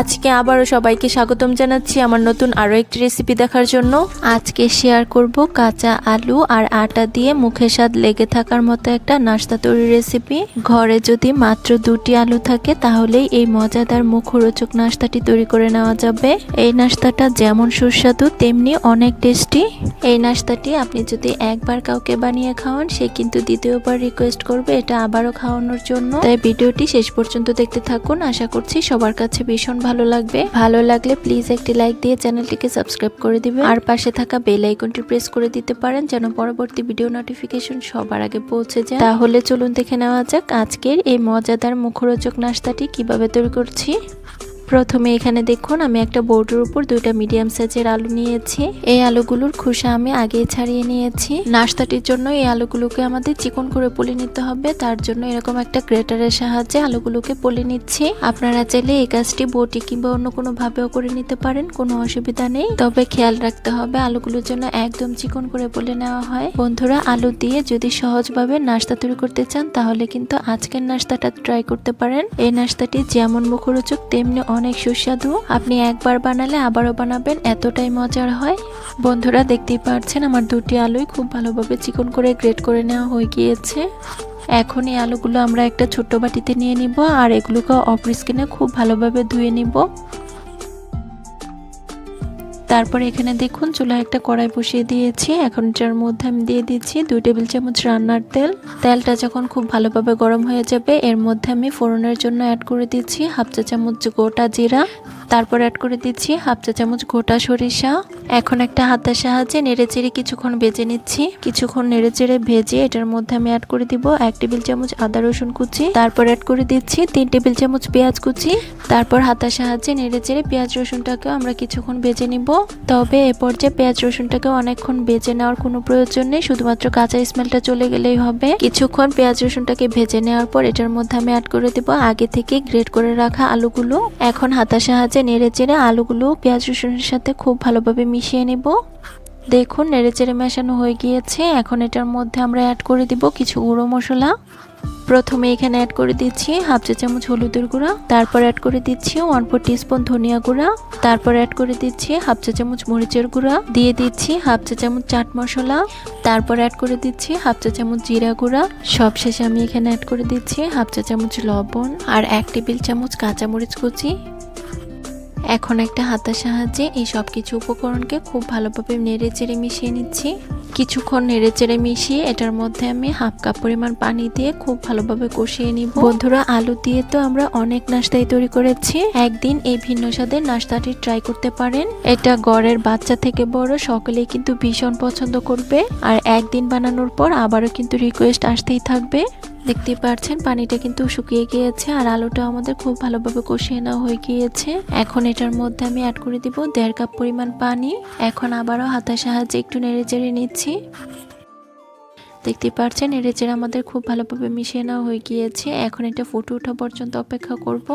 আজকে আবারও সবাইকে স্বাগতম জানাচ্ছি আমার নতুন আরও একটি রেসিপি দেখার জন্য। আজকে শেয়ার করব কাঁচা আলু আর আটা দিয়ে মুখে স্বাদ লেগে থাকার মতো একটা নাস্তা তৈরি রেসিপি ঘরে যদি মাত্র দুটি আলু থাকে, তাহলেই এই মজাদার মুখরোচক নাস্তাটি তৈরি করে নেওয়া যাবে। এই নাস্তাটা যেমন সুস্বাদু, তেমনি অনেক টেস্টি এই নাস্তাটি আপনি যদি একবার কাউকে বানিয়ে খাওয়ান, সে কিন্তু দ্বিতীয়বার রিকোয়েস্ট করবে এটা আবারও খাওয়ানোর জন্য। তাই ভিডিওটি শেষ পর্যন্ত দেখতে থাকুন। আশা করছি সবার কাছে ভীষণ ভালো লাগবে? ভালো লাগলে প্লিজ একটি লাইক দিয়ে চ্যানেলটিকে সাবস্ক্রাইব করে দিবে। আর পাশে থাকা বেল আইকনটি প্রেস করে দিতে পারেন যেন পরবর্তী ভিডিও নোটিফিকেশন সবার আগে পৌঁছে যায়। তাহলে চলুন দেখে নেওয়া যাক আজকের এই মজাদার মুখরোচক নাস্তাটি কীভাবে তৈরি করছি। প্রথমে এখানে দেখুন, আমি একটা বোর্ডের উপর দুইটা মিডিয়াম সাইজের আলু নিয়েছি। এই আলুগুলোর খোসা আমি আগে ছাড়িয়ে নিয়েছি। নাস্তাটির জন্য এই আলুগুলোকে আমাদের চিকন করে পলি নিতে হবে। তার জন্য এরকম একটা গ্রেটারের সাহায্যে আলুগুলোকে পলি নিচ্ছি। আপনারা চাইলে এই কাজটি বটি কিংবা অন্য কোনো ভাবেও করে নিতে পারেন, কোনো অসুবিধা নেই। তবে খেয়াল রাখতে হবে আলুগুলোর জন্য একদম চিকন করে পলি নেওয়া হয়। বন্ধুরা, আলু দিয়ে যদি সহজভাবে নাস্তা তৈরি করতে চান, তাহলে কিন্তু আজকের নাস্তাটা ট্রাই করতে পারেন। এই নাস্তাটি যেমন মুখরোচক, তেমনি অনেক সুস্বাদু। আপনি একবার বানালে আবারও বানাবেন, এতটাই মজার হয়। বন্ধুরা, দেখতেই পাচ্ছেন আমার দুটি আলুই খুব ভালোভাবে চিকন করে গ্রেট করে নেওয়া হয়ে গিয়েছে। এখন এই আলুগুলো আমরা একটা ছোট্ট বাটিতে নিয়ে নিব, আর এগুলোকে অফ স্কিনে খুব ভালোভাবে ধুয়ে নিব। তারপর এখানে দেখুন, চুলায় একটা কড়াই বসিয়ে দিয়েছি। এখন এটার মধ্যে আমি দিয়ে দিচ্ছি দুই টেবিল চামচ রান্নার তেল। তেলটা যখন খুব ভালোভাবে গরম হয়ে যাবে, এর মধ্যে আমি ফোড়নের জন্য অ্যাড করে দিচ্ছি হাফ চা চামচ গোটা জিরা। তারপর অ্যাড করে দিচ্ছি হাফ চা চামচ গোটা সরিষা। এখন একটা হাতের সাহায্যে নেড়ে চেড়ে কিছুক্ষণ ভেজে নিচ্ছি। কিছুক্ষণ নেড়ে চেড়ে ভেজে এটার মধ্যে আমি অ্যাড করে দিব এক টেবিল চামচ আদা রসুন কুচি। তারপর অ্যাড করে দিচ্ছি তিন টেবিল চামচ পেঁয়াজ কুচি। তারপর হাতার সাহায্যে নেড়ে চেড়ে পেঁয়াজ রসুনটাকেও আমরা কিছুক্ষণ ভেজে নিব। তবে এ পর্যায়ে পেঁয়াজ রসুনটাকে অনেকক্ষণ বেজে নেওয়ার কোনো প্রয়োজন নেই, শুধুমাত্র কাঁচা স্মেলটা চলে গেলেই হবে। কিছুক্ষণ পেঁয়াজ রসুনটাকে ভেজে নেওয়ার পর এটার মধ্যে আমি অ্যাড করে দিব আগে থেকে গ্রেট করে রাখা আলুগুলো। এখন হাতার সাহায্যে নেড়ে চেড়ে আলুগুলো পেঁয়াজ রসুনের সাথে খুব ভালোভাবে মিশিয়ে নেব। দেখুন, নেড়ে চেড়ে মেশানো হয়ে গিয়েছে। এখন এটার মধ্যে আমরা অ্যাড করে দিব কিছু গুঁড়ো মশলা। প্রথমে এখানে অ্যাড করে দিচ্ছি হাফ চা চামচ হলুদের গুঁড়া, তারপর অ্যাড করে দিচ্ছি ওয়ান ফোর টিস্পুন ধনিয়া গুঁড়া, তারপর অ্যাড করে দিচ্ছি হাফ চা চামচ মরিচের গুঁড়া, দিয়ে দিচ্ছি হাফ চা চামচ চাট মশলা, তারপর অ্যাড করে দিচ্ছি হাফ চা চামচ জিরা গুঁড়া, সবশেষে আমি এখানে অ্যাড করে দিচ্ছি হাফ চা চামচ লবণ, আর এক টেবিল চামচ কাঁচামরিচ কুচি এখন একটা হাতার সাহায্যে এই সব কিছু উপকরণকে খুব ভালোভাবে নেড়ে চেড়ে মিশিয়ে নিচ্ছি। কিছুক্ষণ নেড়ে চেড়ে মিশিয়ে এটার মধ্যে আমি হাফ কাপ পরিমাণ পানি দিয়ে খুব ভালোভাবে কষিয়ে নিব। বন্ধুরা, আলু দিয়ে তো আমরা অনেক নাস্তাই তৈরি করেছি। একদিন এই ভিন্ন স্বাদের নাস্তাটি ট্রাই করতে পারেন। এটা গড়ের বাচ্চা থেকে বড়, সকলেই কিন্তু ভীষণ পছন্দ করবে। আর একদিন বানানোর পর আবারও কিন্তু রিকোয়েস্ট আসতেই থাকবে। দেখতেই পাচ্ছেন পানিটা কিন্তু শুকিয়ে গিয়েছে আর আলুটা আমাদের খুব ভালোভাবে কষিয়ে নেওয়া হয়ে গিয়েছে। এখন এটার মধ্যে আমি অ্যাড করে দিব দেড় কাপ পরিমাণ পানি। এখন আবারও হাতের সাহায্যে একটু নেড়ে চেড়ে নিচ্ছি। দেখতে পাচ্ছেন নেড়ে চেড়ে আমাদের খুব ভালোভাবে মিশিয়ে নেওয়া হয়ে গিয়েছে। এখন এটা ফুটে ওঠা পর্যন্ত অপেক্ষা করব।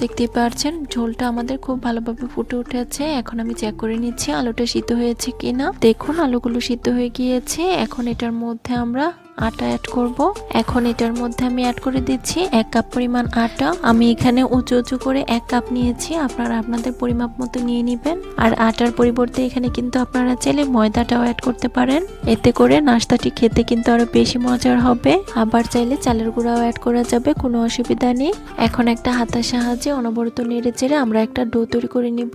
দেখতে পাচ্ছেন ঝোলটা আমাদের খুব ভালোভাবে ফুটে উঠেছে। এখন আমি চেক করে নিচ্ছি আলুটা সিদ্ধ হয়েছে কিনা। দেখুন, আলুগুলো সিদ্ধ হয়ে গিয়েছে। এখন এটার মধ্যে আমরা আটা অ্যাড করব। এখন এটার মধ্যে আমি অ্যাড করে দিচ্ছি এক কাপ পরিমাণ আটা। আমি এখানে উঁচু উঁচু করে এক কাপ নিয়েছি। আপনারা আপনাদের পরিমাপ মতো নিয়ে নেবেন। আর আটার পরিবর্তে এখানে কিন্তু আপনারা চাইলে ময়দাটাও অ্যাড করতে পারেন। এতে করে নাস্তাটি খেতে কিন্তু আরও বেশি মজার হবে। আবার চাইলে চালের গুঁড়াও অ্যাড করা যাবে, কোনো অসুবিধা নেই। এখন একটা হাতার সাহায্যে অনবরত নেড়ে চেড়ে আমরা একটা ডো তৈরি করে নিব।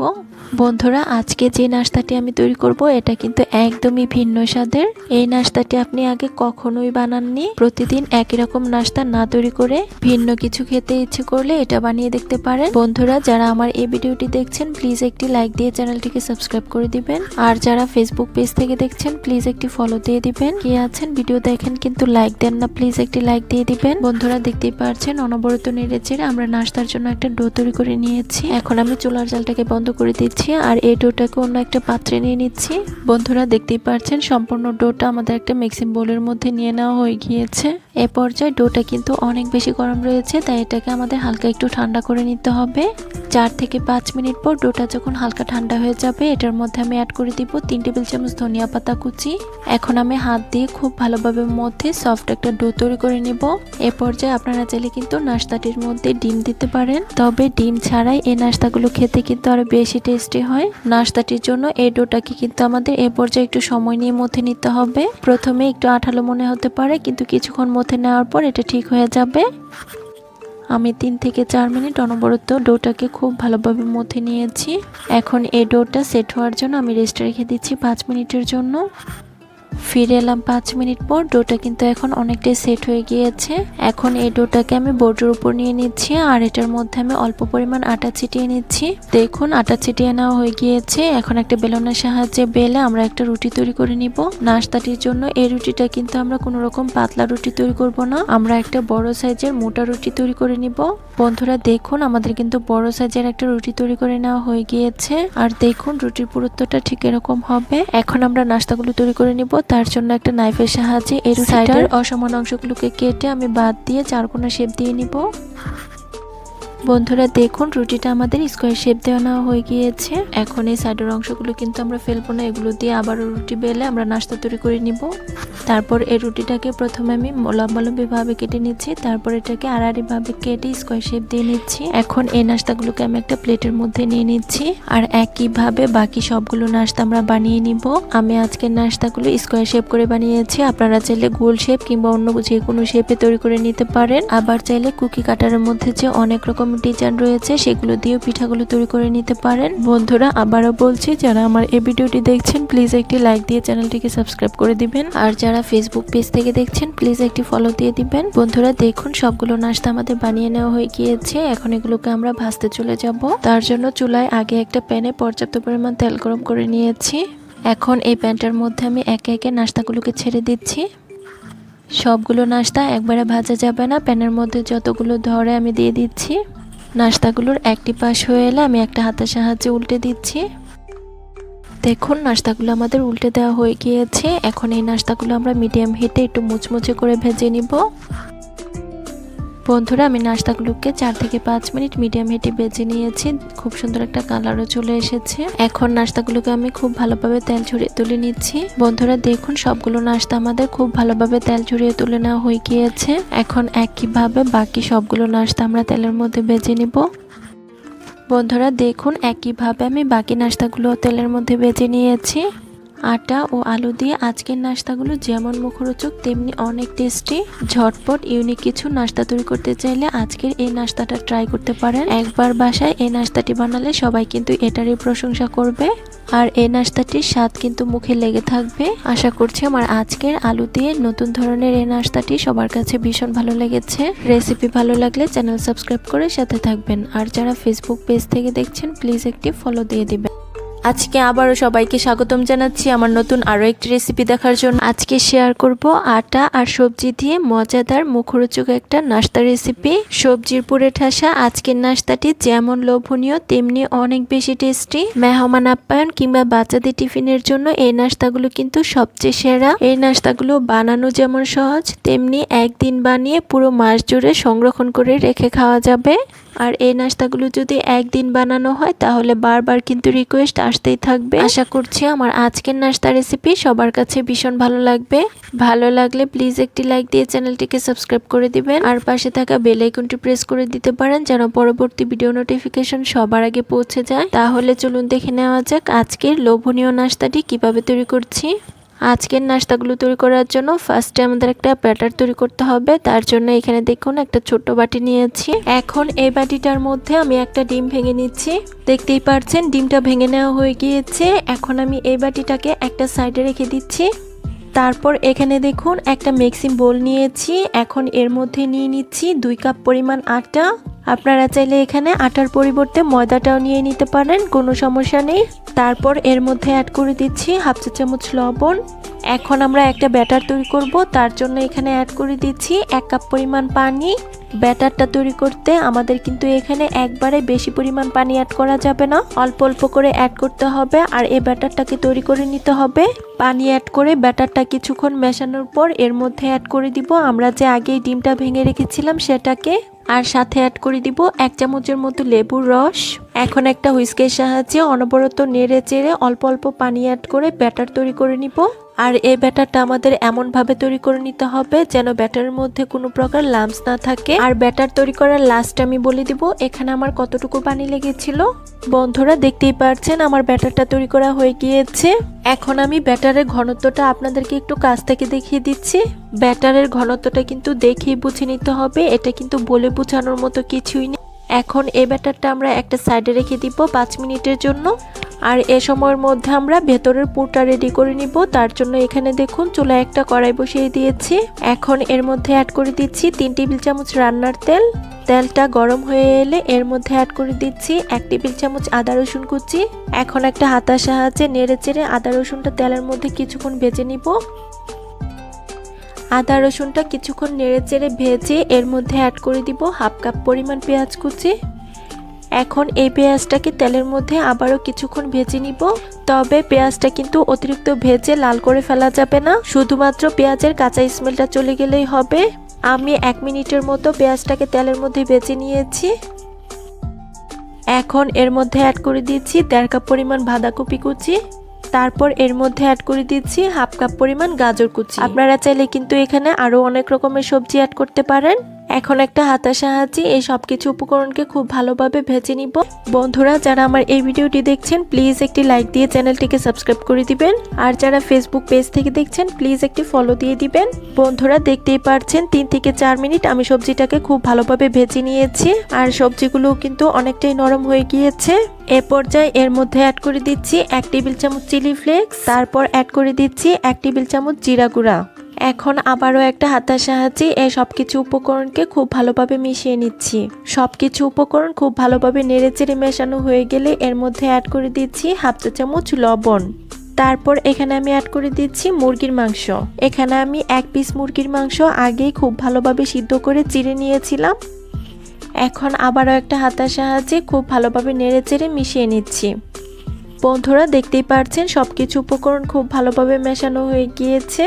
বন্ধুরা, আজকে যে নাস্তাটি আমি তৈরি করব, এটা কিন্তু একদমই ভিন্ন স্বাদের। এই নাস্তাটি আপনি আগে কখনোই বানাননি। প্রতিদিন একই রকম নাস্তা না তৈরি করে ভিন্ন কিছু খেতে ইচ্ছে করলে এটা বানিয়ে দেখতে পারেন। বন্ধুরা, যারা আমার এই ভিডিওটি দেখছেন প্লিজ একটি লাইক দিয়ে চ্যানেলটিকে সাবস্ক্রাইব করে দিবেন। আর যারা ফেসবুক পেজ থেকে দেখছেন প্লিজ একটি ফলো দিয়ে দিবেন। কে আছেন? ভিডিও দেখেন কিন্তু লাইক দেন না প্লিজ একটি লাইক দিয়ে দিবেন। বন্ধুরা, দেখতেই পারছেন, অনবরত নেড়ে চেড়ে আমরা নাস্তার জন্য একটা ডো তৈরি করে নিয়েছি। এখন আমি চুলার জালটাকে বন্ধ করে দিচ্ছি আর এই ডোটাকে অন্য একটা পাত্রে নিয়ে নিচ্ছি। বন্ধুরা, দেখতেই পারছেন, সম্পূর্ণ ডোটা আমাদের একটা মিক্সিং বোলের মধ্যে নিয়ে নেওয়া হয়ে গিয়েছে। এ পর্যায়ে ডোটা কিন্তু অনেক বেশি গরম রয়েছে, তাই এটাকে আমাদের হালকা একটু ঠান্ডা করে নিতে হবে। চার থেকে পাঁচ মিনিট পর ডোটা যখন হালকা ঠান্ডা হয়ে যাবে, এটার মধ্যে আমি অ্যাড করে দিব তিন টেবিল চামচ ধনিয়া পাতা কুচি। এখন আমি হাত দিয়ে খুব ভালোভাবে মধ্যে সফট একটা ডো তৈরি করে নিব। এ পর্যায়ে আপনারা চাইলে কিন্তু নাস্তাটির মধ্যে ডিম দিতে পারেন। তবে ডিম ছাড়াই এই নাস্তাগুলো খেতে কিন্তু আরও বেশি টেস্টি হয়। নাস্তাটির জন্য এই ডোটাকে কিন্তু আমাদের এ পর্যায়ে একটু সময় নিয়ে মধ্যে নিতে হবে। প্রথমে একটু আঠালো মনে হতে পারে, কিন্তু কিছুক্ষণ মধ্যে নেওয়ার পর এটা ঠিক হয়ে যাবে। আমি তিন থেকে চার মিনিট অনবরত ডোটাকে খুব ভালোভাবে মথে নিয়েছি। এখন এই ডোটা সেট হওয়ার জন্য আমি রেস্ট রেখে দিচ্ছি পাঁচ মিনিটের জন্য। ফিরে এলাম পাঁচ মিনিট পর। ডোটা কিন্তু এখন অনেকটাই সেট হয়ে গিয়েছে। এখন এই ডোটাকে আমি বোর্ডের উপর নিয়ে নিচ্ছি আর এটার মধ্যে আমি অল্প পরিমাণ আটা ছিটিয়ে নিচ্ছি। দেখুন, আটা ছিটিয়ে নেওয়া হয়ে গিয়েছে। এখন একটা বেলনের সাহায্যে বেলে আমরা একটা রুটি তৈরি করে নিব। নাস্তাটির জন্য এই রুটিটা কিন্তু আমরা কোনো রকম পাতলা রুটি তৈরি করব না। আমরা একটা বড় সাইজের মোটা রুটি তৈরি করে নিব। বন্ধুরা, দেখুন, আমাদের কিন্তু বড় সাইজের একটা রুটি তৈরি করে নেওয়া হয়ে গিয়েছে। আর দেখুন, রুটির পুরুত্বটা ঠিক এরকম হবে। এখন আমরা নাস্তাগুলো তৈরি করে নিব। তার জন্য একটা নাইফের সাহায্যে এর সাইডের অসমান অংশগুলোকে কেটে আমি বাদ দিয়ে চারকোনা শেপ দিয়ে নিব। বন্ধুরা, দেখুন, রুটিটা আমাদের স্কোয়ার শেপ দেওয়া নেওয়া হয়ে গিয়েছে। এখন এই সাইডের অংশগুলো কিন্তু আমরা ফেলব না, এগুলো দিয়ে আবারও রুটি বেলে আমরা নাস্তা তৈরি করে নিব। তারপর এই রুটিটাকে প্রথমে আমি লম্বালম্বি ভাবে কেটে নিচ্ছি, তারপর এটাকে আড়াআড়ি ভাবে কেটে স্কোয়ার শেপ দিয়ে নিচ্ছি। এখন এই নাস্তাগুলোকে আমি একটা প্লেটের মধ্যে নিয়ে নিচ্ছি, আর একইভাবে বাকি সবগুলো নাস্তা আমরা বানিয়ে নিব। আমি আজকের নাস্তাগুলো স্কোয়ার শেপ করে বানিয়েছি, আপনারা চাইলে গোল শেপ কিংবা অন্য যে কোনো শেপে তৈরি করে নিতে পারেন। আবার চাইলে কুকি কাটারের মধ্যে যে অনেক রকম ডিজাইন রয়েছে, সেগুলো দিয়েও পিঠাগুলো তৈরি করে নিতে পারেন। বন্ধুরা, আবারও বলছি, যারা আমার এই ভিডিওটি দেখছেন প্লিজ একটি লাইক দিয়ে চ্যানেলটিকে সাবস্ক্রাইব করে দিবেন। আর যারা ফেসবুক পেজ থেকে দেখছেন প্লিজ একটি ফলো দিয়ে দিবেন। বন্ধুরা, দেখুন, সবগুলো নাস্তা আমাদের বানিয়ে নেওয়া হয়ে গিয়েছে। এখন এগুলোকে আমরা ভাজতে চলে যাব। তার জন্য চুলায় আগে একটা প্যানে পর্যাপ্ত পরিমাণ তেল গরম করে নিয়েছি। এখন এই প্যানটার মধ্যে আমি একে একে নাস্তাগুলোকে ছেড়ে দিচ্ছি। সবগুলো নাস্তা একবারে ভাজা যাবে না। প্যানের মধ্যে যতগুলো ধরে আমি দিয়ে দিচ্ছি। নাস্তাগুলোর একটি পাশ হয়ে এলে আমি একটা হাতের সাহায্যে উল্টে দিচ্ছি। দেখুন নাস্তাগুলো আমাদের উল্টে দেওয়া হয়ে গিয়েছে। এখন এই নাস্তাগুলো আমরা মিডিয়াম হিটে একটু মুচমুচে করে ভেজে নিব। বন্ধুরা, আমি নাস্তাগুলোকে চার থেকে পাঁচ মিনিট মিডিয়াম হিটে বেজে নিয়েছি। খুব সুন্দর একটা কালারও চলে এসেছে। এখন নাস্তাগুলোকে আমি খুব ভালোভাবে তেল ছড়িয়ে তুলে নিচ্ছি। বন্ধুরা, দেখুন, সবগুলো নাস্তা আমাদের খুব ভালোভাবে তেল ছড়িয়ে তুলে নেওয়া হয়ে গিয়েছে। এখন একইভাবে বাকি সবগুলো নাস্তা আমরা তেলের মধ্যে বেজে নিব। বন্ধুরা, দেখুন, একইভাবে আমি বাকি নাস্তাগুলো তেলের মধ্যে বেজে নিয়েছি। আটা ও আলু দিয়ে আজকের নাস্তাগুলো যেমন মুখরোচক, তেমনি অনেক টেস্টি ঝটপট ইউনিক কিছু নাস্তা তৈরি করতে চাইলে আজকের এই নাস্তাটা ট্রাই করতে পারেন। একবার বাসায় এই নাস্তাটি বানালে সবাই কিন্তু এটারই প্রশংসা করবে। আর এই নাস্তাটির স্বাদ কিন্তু মুখে লেগে থাকবে। আশা করছি আমার আজকের আলু দিয়ে নতুন ধরনের এই নাস্তাটি সবার কাছে ভীষণ ভালো লেগেছে। রেসিপি ভালো লাগলে চ্যানেল সাবস্ক্রাইব করে সাথে থাকবেন। আর যারা ফেসবুক পেজ থেকে দেখছেন প্লিজ একটি ফলো দিয়ে দিবেন। আজকে আবারও সবাইকে স্বাগতম জানাচ্ছি আমার নতুন আরও একটি রেসিপি দেখার জন্য। আজকে শেয়ার করব আটা আর সবজি দিয়ে মজাদার মুখরোচক একটা নাস্তা রেসিপি সবজির পুরে ঠাসা আজকের নাস্তাটি যেমন লোভনীয়, তেমনি অনেক বেশি টেস্টি মেহমান আপ্যায়ন কিংবা বাচ্চাদের টিফিনের জন্য এই নাস্তাগুলো কিন্তু সবচেয়ে সেরা। এই নাস্তাগুলো বানানো যেমন সহজ, তেমনি একদিন বানিয়ে পুরো মাস জুড়ে সংরক্ষণ করে রেখে খাওয়া যাবে। আর এই নাস্তাগুলো যদি একদিন বানানো হয়, তাহলে বারবার কিন্তু রিকোয়েস্ট আসতেই থাকবে। আশা করছি আমার আজকের নাস্তা রেসিপি সবার কাছে ভীষণ ভালো লাগবে। ভালো লাগলে প্লিজ একটি লাইক দিয়ে চ্যানেলটিকে সাবস্ক্রাইব করে দিবেন। আর পাশে থাকা বেল আইকনটি প্রেস করে দিতে পারেন, যেন পরবর্তী ভিডিও নোটিফিকেশন সবার আগে পৌঁছে যায়। তাহলে চলুন দেখে নেওয়া যাক আজকের লোভনীয় নাস্তাটি কীভাবে তৈরি করছি। আজকের নাস্তাগুলো তৈরি করার জন্য ফার্স্টে আমাদের একটা ব্যাটার তৈরি করতে হবে। তার জন্য এখানে দেখুন একটা ছোট্ট বাটি নিয়েছি। এখন এই বাটিটার মধ্যে আমি একটা ডিম ভেঙে নিচ্ছি। দেখতেই পারছেন, ডিমটা ভেঙে নেওয়া হয়ে গিয়েছে। এখন আমি এই বাটিটাকে একটা সাইডে রেখে দিচ্ছি। তারপর এখানে দেখুন, একটা মিক্সিং বোল নিয়েছি। এখন এর মধ্যে নিয়ে নিচ্ছি দুই কাপ পরিমাণ আটা। আপনারা চাইলে এখানে আটার পরিবর্তে ময়দাটাও নিয়ে নিতে পারেন, কোনো সমস্যা নেই। তারপর এর মধ্যে অ্যাড করে দিচ্ছি হাফ চা চামচ লবণ। এখন আমরা একটা ব্যাটার তৈরি করব, তার জন্য এখানে অ্যাড করে দিচ্ছি এক কাপ পরিমাণ পানি। ব্যাটারটা তৈরি করতে আমাদের কিন্তু এখানে একবারে বেশি পরিমাণ পানি অ্যাড করা যাবে না। অল্প অল্প করে অ্যাড করতে হবে আর এই ব্যাটারটাকে তৈরি করে নিতে হবে। পানি অ্যাড করে ব্যাটারটা কিছুক্ষণ মেশানোর পর এর মধ্যে অ্যাড করে দিব। আমরা যে আগেই ডিমটা ভেঙে রেখেছিলাম সেটাকে আর সাথে অ্যাড করে দিব এক চামচের মতো লেবুর রস। এখন একটা হুইস্কের সাহায্যে অনবরত নেড়ে চেড়ে অল্প অল্প পানি অ্যাড করে ব্যাটার তৈরি করে নিব। আর এই ব্যাটারটা আমাদের এমনভাবে তৈরি করে নিতে হবে যেন ব্যাটারের মধ্যে কোনো প্রকার লাম্পস না থাকে। আর ব্যাটার তৈরি করার লাস্ট আমি বলে দিব, এখানে আমার কতটুকু পানি লেগেছিল? বন্ধুরা, দেখতেই পারছেন আমার ব্যাটারটা তৈরি করা হয়ে গিয়েছে। এখন আমি ব্যাটারের ঘনত্বটা আপনাদেরকে একটু কাছ থেকে দেখিয়ে দিচ্ছি। ব্যাটারের ঘনত্বটা কিন্তু দেখেই বুঝে নিতে হবে, এটা কিন্তু বলে বোঝানোর মতো কিছুই নেই। এখন এই ব্যাটারটা আমরা একটা সাইডে রেখে দিব পাঁচ মিনিটের জন্য। আর এ সময়ের মধ্যে আমরা ভেতরের পুরটা রেডি করে নিব। তার জন্য এখানে দেখুন, চুলায় একটা কড়াই বসিয়ে দিয়েছি। এখন এর মধ্যে অ্যাড করে দিচ্ছি তিন টেবিল চামচ রান্নার তেল। তেলটা গরম হয়ে এলে এর মধ্যে অ্যাড করে দিচ্ছি এক টেবিল চামচ আদা রসুন কুচি। এখন একটা হাতার সাহায্যে নেড়ে চেড়ে আদা রসুনটা তেলের মধ্যে কিছুক্ষণ ভেজে নিব। আদা রসুনটা কিছুক্ষণ নেড়ে চেড়ে ভেজে এর মধ্যে অ্যাড করে দিব হাফ কাপ পরিমাণ পেঁয়াজ কুচি। এখন এই পেঁয়াজটাকে তেলের মধ্যে আবারও কিছুক্ষণ ভেজে নিব। তবে পেঁয়াজটা কিন্তু অতিরিক্ত ভেজে লাল করে ফেলা যাবে না। শুধুমাত্র পেঁয়াজের কাঁচা স্মেলটা চলে গেলেই হবে। আমি এক মিনিটের মতো পেঁয়াজটাকে তেলের মধ্যে ভেজে নিয়েছি। এখন এর মধ্যে অ্যাড করে দিচ্ছি দেড় কাপ পরিমাণ বাঁধাকপি কুচি। তারপর এর মধ্যে অ্যাড করে দিচ্ছি হাফ কাপ পরিমাণ গাজর কুচি। আপনারা চাইলে কিন্তু এখানে আরও অনেক রকমের সবজি অ্যাড করতে পারেন। এখন একটা হাতার সাহায্যে এই সব কিছু উপকরণকে খুব ভালোভাবে ভেজে নিব। বন্ধুরা, যারা আমার এই ভিডিওটি দেখছেন, প্লিজ একটি লাইক দিয়ে চ্যানেলটিকে সাবস্ক্রাইব করে দিবেন। আর যারা ফেসবুক পেজ থেকে দেখছেন, প্লিজ একটি ফলো দিয়ে দিবেন। বন্ধুরা, দেখতেই পারছেন, তিন থেকে চার মিনিট আমি সবজিটাকে খুব ভালোভাবে ভেজে নিয়েছি। আর সবজিগুলো কিন্তু অনেকটাই নরম হয়ে গিয়েছে। এ পর্যায়ে এর মধ্যে অ্যাড করে দিচ্ছি এক টেবিল চামচ চিলি ফ্লেক্স তারপর অ্যাড করে দিচ্ছি এক টেবিল চামচ জিরা গুঁড়া। এখন আবারও একটা হাতার সাহায্যে এই সব কিছু উপকরণকে খুব ভালোভাবে মিশিয়ে নিচ্ছি। সব কিছু উপকরণ খুব ভালোভাবে নেড়েচেড়ে মেশানো হয়ে গেলে এর মধ্যে অ্যাড করে দিচ্ছি হাফ চা চামচ লবণ। তারপর এখানে আমি অ্যাড করে দিচ্ছি মুরগির মাংস। এখানে আমি এক পিস মুরগির মাংস আগেই খুব ভালোভাবে সিদ্ধ করে চিড়ে নিয়েছিলাম। এখন আবারও একটা হাতার সাহায্যে খুব ভালোভাবে নেড়েচেড়ে মিশিয়ে নিচ্ছি। বন্ধুরা, দেখতেই পারছেন সব কিছু উপকরণ খুব ভালোভাবে মেশানো হয়ে গিয়েছে।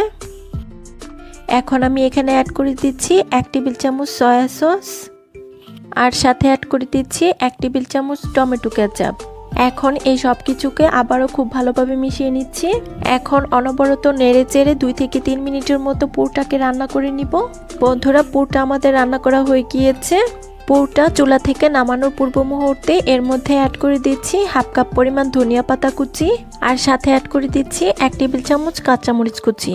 এখন আমি এখানে অ্যাড করে দিচ্ছি এক টেবিল চামচ সয়া সস আর সাথে অ্যাড করে দিচ্ছি এক টেবিল চামচ টমেটো কেচাপ এখন এই সব কিছুকে আবারও খুব ভালোভাবে মিশিয়ে নিচ্ছি। এখন অনবরত নেড়ে চেড়ে দুই থেকে তিন মিনিটের মতো পুরটাকে রান্না করে নিব। বন্ধুরা, পুরটা আমাদের রান্না করা হয়ে গিয়েছে। পুরটা চুলা থেকে নামানোর পূর্ব মুহূর্তে এর মধ্যে অ্যাড করে দিচ্ছি হাফ কাপ পরিমাণ ধনিয়া পাতা কুচি আর সাথে অ্যাড করে দিচ্ছি এক টেবিল চামচ কাঁচামরিচ কুচি।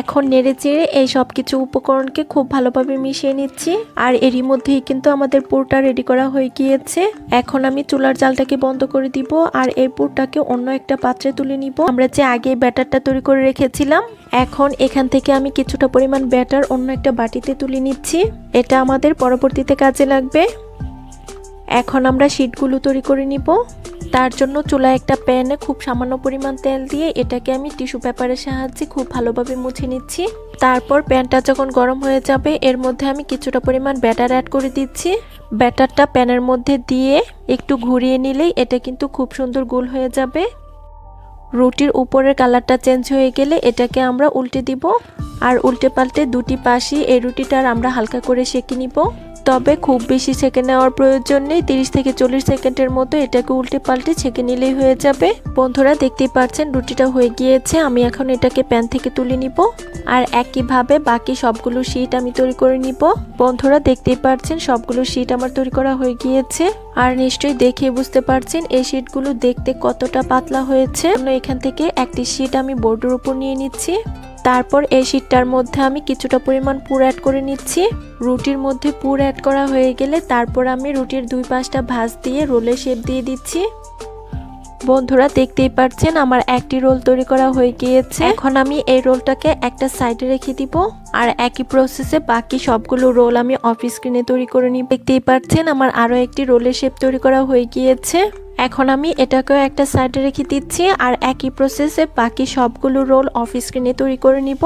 এখন নেড়ে চেড়ে এই সব কিছু উপকরণকে খুব ভালোভাবে মিশিয়ে নিচ্ছি। আর এরই মধ্যেই কিন্তু আমাদের পুরটা রেডি করা হয়ে গিয়েছে। এখন আমি চুলার জালটাকে বন্ধ করে দিব আর এই পুরটাকে অন্য একটা পাত্রে তুলে নিব। আমরা যে আগে ব্যাটারটা তৈরি করে রেখেছিলাম, এখন এখান থেকে আমি কিছুটা পরিমাণ ব্যাটার অন্য একটা বাটিতে তুলে নিচ্ছি। এটা আমাদের পরবর্তীতে কাজে লাগবে। এখন আমরা শিটগুলো তৈরি করে নিব। তার জন্য চুলায় একটা প্যানে খুব সামান্য পরিমাণ তেল দিয়ে এটাকে আমি টিস্যু পেপারের সাহায্যে খুব ভালোভাবে মুছে নিচ্ছি। তারপর প্যানটা যখন গরম হয়ে যাবে, এর মধ্যে আমি কিছুটা পরিমাণ ব্যাটার অ্যাড করে দিচ্ছি। ব্যাটারটা প্যানের মধ্যে দিয়ে একটু ঘুরিয়ে নিলেই এটা কিন্তু খুব সুন্দর গোল হয়ে যাবে। রুটির উপরের কালারটা চেঞ্জ হয়ে গেলে এটাকে আমরা উল্টে দিব। আর উল্টে পাল্টে দুটি পাশই এই রুটিটার আমরা হালকা করে সেঁকে নিব। তবে খুব বেশি ছেঁকে নেওয়ার প্রয়োজন নেই। তিরিশ থেকে চল্লিশ সেকেন্ডের মতো এটাকে উল্টে পাল্টে ছেঁকে নিলেই হয়ে যাবে। বন্ধুরা, দেখতেই পাচ্ছেন, রুটিটা হয়ে গিয়েছে। আমি এখন এটাকে প্যান থেকে তুলে নিব। আর একইভাবে বাকি সবগুলো শীট আমি তৈরি করে নিব। বন্ধুরা, দেখতেই পাচ্ছেন, সবগুলো শীট আমার তৈরি করা হয়ে গিয়েছে। আর নিশ্চয়ই দেখে বুঝতে পারছেন, এই শীটগুলো দেখতে কতটা পাতলা হয়েছে। এখান থেকে একটি শীট আমি বোর্ডের উপর নিয়ে নিচ্ছি। তারপর এই শীতটার মধ্যে আমি কিছুটা পরিমাণ পুর অ্যাড করে নিচ্ছি। রুটির মধ্যে পুর অ্যাড করা হয়ে গেলে তারপর আমি রুটির দুই পাঁচটা ভাঁজ দিয়ে রোলের শেপ দিয়ে দিচ্ছি। বন্ধুরা দেখতেই পাচ্ছেন আমার একটি রোল তৈরি করা হয়ে গিয়েছে। এখন আমি এই রোলটাকে একটা সাইডে রেখে দিব আর একই প্রসেসে বাকি সবগুলো রোল আমি অফিস স্ক্রিনে তৈরি করে নিই দেখতেই পাচ্ছেন আমার আরও একটি রোলের শেপ তৈরি করা হয়ে গিয়েছে। এখন আমি এটাকেও একটা সাইডে রেখে দিচ্ছি আর একই প্রসেসে বাকি সবগুলো রোল অফিস স্ক্রিনে তৈরি করে নিব।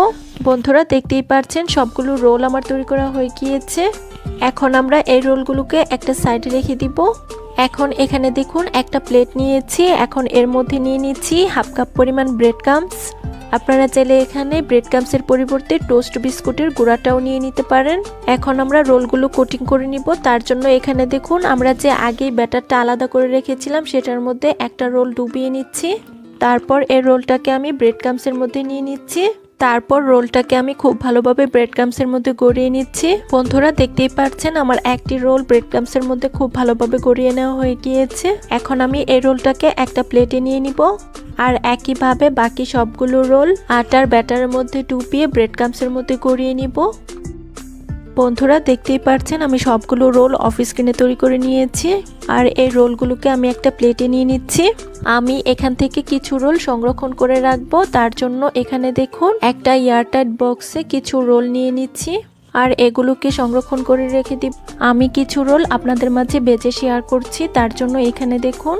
বন্ধুরা দেখতেই পাচ্ছেন সবগুলো রোল আমার তৈরি করা হয়ে গিয়েছে। এখন আমরা এই রোলগুলোকে একটা সাইডে রেখে দিব। এখন এখানে দেখুন, একটা প্লেট নিয়েছি, এখন এর মধ্যে নিয়ে নিচ্ছি হাফ কাপ পরিমাণ ব্রেড কামস আপনারা চাইলে এখানে ব্রেড ক্রামসের পরিবর্তে টোস্ট বিস্কুটের গুঁড়াটাও নিয়ে নিতে পারেন। এখন আমরা রোলগুলো কোটিং করে নিব। তার জন্য এখানে দেখুন, আমরা যে আগেই ব্যাটারটা আলাদা করে রেখেছিলাম, সেটার মধ্যে একটা রোল ডুবিয়ে নিচ্ছি। তারপর এই রোলটাকে আমি ব্রেড ক্রামসের মধ্যে নিয়ে নিচ্ছি। তারপর রোলটাকে আমি খুব ভালোভাবে ব্রেড ক্রামসের মধ্যে গড়িয়ে নিচ্ছি। বন্ধুরা দেখতেই পাচ্ছেন আমার একটি রোল ব্রেড ক্রামসের মধ্যে খুব ভালোভাবে গড়িয়ে নেওয়া হয়ে গিয়েছে। এখন আমি এই রোলটাকে একটা প্লেটে নিয়ে নিব। আর একইভাবে বাকি সবগুলো রোল আটার ব্যাটারের মধ্যে ডুবিয়ে ব্রেড ক্রামসের মধ্যে গড়িয়ে নিব। বন্ধুরা দেখতেই পারছেন, আমি সবগুলো রোল অফিস কিনে তৈরি করে নিয়েছি। আর এই রোলগুলোকে আমি একটা প্লেটে নিয়ে নিচ্ছি। আমি এখান থেকে কিছু রোল সংরক্ষণ করে রাখব। তার জন্য এখানে দেখুন, একটা এয়ারটাইট বক্সে কিছু রোল নিয়ে নিচ্ছি। আর এগুলোকে সংরক্ষণ করে রেখে দিব আমি কিছু রোল আপনাদের মাঝে বেজে শেয়ার করছি। তার জন্য এখানে দেখুন,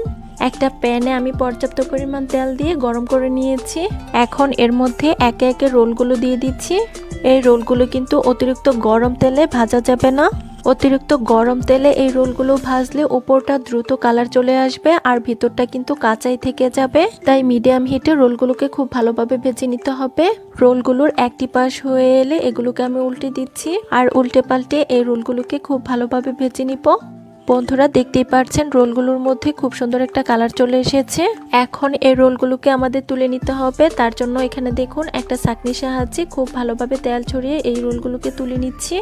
একটা প্যানে আমি পর্যাপ্ত পরিমাণ তেল দিয়ে গরম করে নিয়েছি। এখন এর মধ্যে একে একে রোলগুলো দিয়ে দিচ্ছি। এই রোলগুলো কিন্তু অতিরিক্ত গরম তেলে ভাজা যাবে না। অতিরিক্ত গরম তেলে এই রোলগুলো ভাজলে উপরটা দ্রুত কালার চলে আসবে আর ভিতরটা কিন্তু কাঁচাই থেকে যাবে। তাই মিডিয়াম হিটে রোলগুলোকে খুব ভালোভাবে ভেজে নিতে হবে। রোলগুলোর একটি পাশ হয়ে এলে এগুলোকে আমি উল্টে দিচ্ছি। আর উল্টে পাল্টে এই রোলগুলোকে খুব ভালোভাবে ভেজে নিব। বন্ধুরা দেখতেই পাচ্ছেন রোলগুলোর মধ্যে খুব সুন্দর একটা কালার চলে এসেছে। এখন এই রোলগুলোকে আমাদের তুলে নিতে হবে। তার জন্য এখানে দেখুন, একটা চাকনির সাহায্যে খুব ভালোভাবে তেল ছড়িয়ে এই রোলগুলোকে তুলে নিচ্ছি।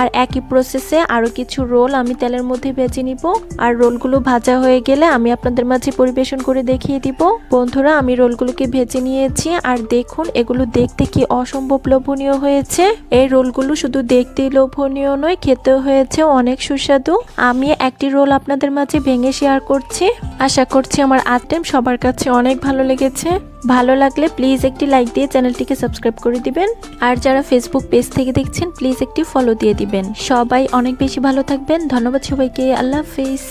আর একই প্রসেসে আরও কিছু রোল আমি তেলের মধ্যে ভেজে নিব। আর রোলগুলো ভাজা হয়ে গেলে আমি আপনাদের মাঝে পরিবেশন করে দেখিয়ে দিব। বন্ধুরা, আমি রোলগুলোকে ভেজে নিয়েছি। আর দেখুন, এগুলো দেখতে কি অসম্ভব লোভনীয় হয়েছে। এই রোলগুলো শুধু দেখতেই লোভনীয় নয়, খেতেও হয়েছে অনেক সুস্বাদু। আমি একটি রোল আপনাদের মাঝে ভেঙে শেয়ার করছি। আশা করছি আমার আইটেম সবার কাছে অনেক ভালো লেগেছে। ভালো লাগলে প্লিজ একটি লাইক দিয়ে চ্যানেলটিকে সাবস্ক্রাইব করে দিবেন। আর যারা ফেসবুক পেজ থেকে দেখছেন প্লিজ একটি ফলো দিয়ে দিবেন। সবাই অনেক বেশি ভালো থাকবেন। ধন্যবাদ সবাইকে। আল্লাহ হাফিজ।